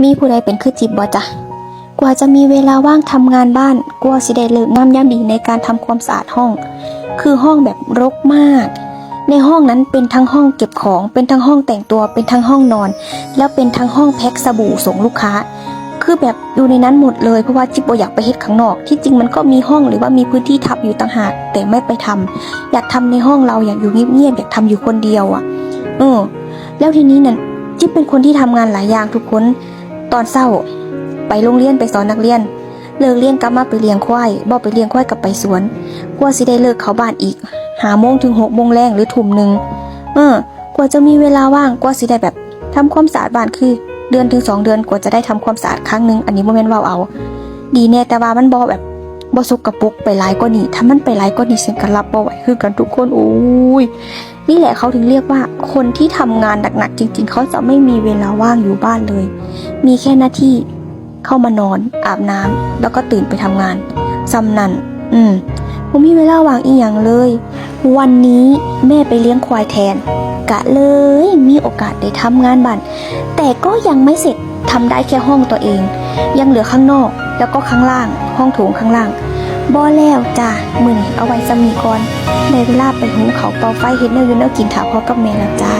มีผู้ใดเป็นคือจิบบ่จ๊ะกว่าจะมีเวลาว่างทำงานบ้านกว่าสิได้เลิกงามยามดีในการทำความสะอาดห้อง คือห้องแบบรกมาก ในห้องนั้นเป็นทั้งห้องเก็บของ เป็นทั้งห้องแต่งตัว เป็นทั้งห้องนอน แล้วเป็นทั้งห้องแพ็คสบู่ส่งลูกค้า คือแบบอยู่ในนั้นหมดเลยเพราะว่าจิบบ่อยากไปเฮ็ดข้างนอก ที่จริงมันก็มีห้องหรือว่ามีพื้นที่ทับอยู่ต่างหากแต่ไม่ไปทำอยากทำในห้องเราอยากอยู่เงียบๆอยากทำอยู่คนเดียวอะ เออ แล้วทีนี้นั่นจิบเป็นคนที่ทำงานหลายอย่างทุกคน ตอนเศร้า ไปโรงเรียนไปสอนนักเรียน เลิกเรียนกลับมาไปเลี้ยงควายบ่ไปเลี้ยงควายกลับไปสวนกว่าสิได้เลิกเขาบ้านอีกหาโมงถึงหกโมงแรงหรือทุ่มหนึ่งเออกว่าจะมีเวลาว่างกว่าสิได้แบบทำความสะอาดบ้านคือ เดือนถึงสองเดือนกว่าจะได้ทำความสะอาดครั้งหนึ่งอันนี้โมเมนต์ว่าเอา ดีแน่แต่ว่ามันบ่แบบบ่สกระปรกไปหลายกว่านี้ถ้ามันไปหลายกว่านี้ฉันก็รับบ่ไหวคือกันทุกคนโอ้ยนี่แหละเขาถึงเรียกว่าคนที่ทำงานหนักๆจริง ๆ เขาจะไม่มีเวลาว่างอยู่บ้านเลย มีแค่หน้าที่เข้ามานอน อาบน้ำแล้วก็ตื่นไปทำงานซำนันอืมผมมีเวลาว่างอีกอย่างเลย วันนี้แม่ไปเลี้ยงควายแทน กะเลยมีโอกาสได้ทำงานบ้านแต่ก็ยังไม่เสร็จทำได้แค่ห้องตัวเอง ยังเหลือข้างนอกแล้วก็ข้างล่าง ห้องโถงข้างล่างบ่แล้วจ้ามือนี้เอาไว้สมีก่อนได้เวลาไปหุงเขาเป่าไฟเฮ็ดแนวอยู่แนวกินถาพ่อกับแม่แล้วจ้า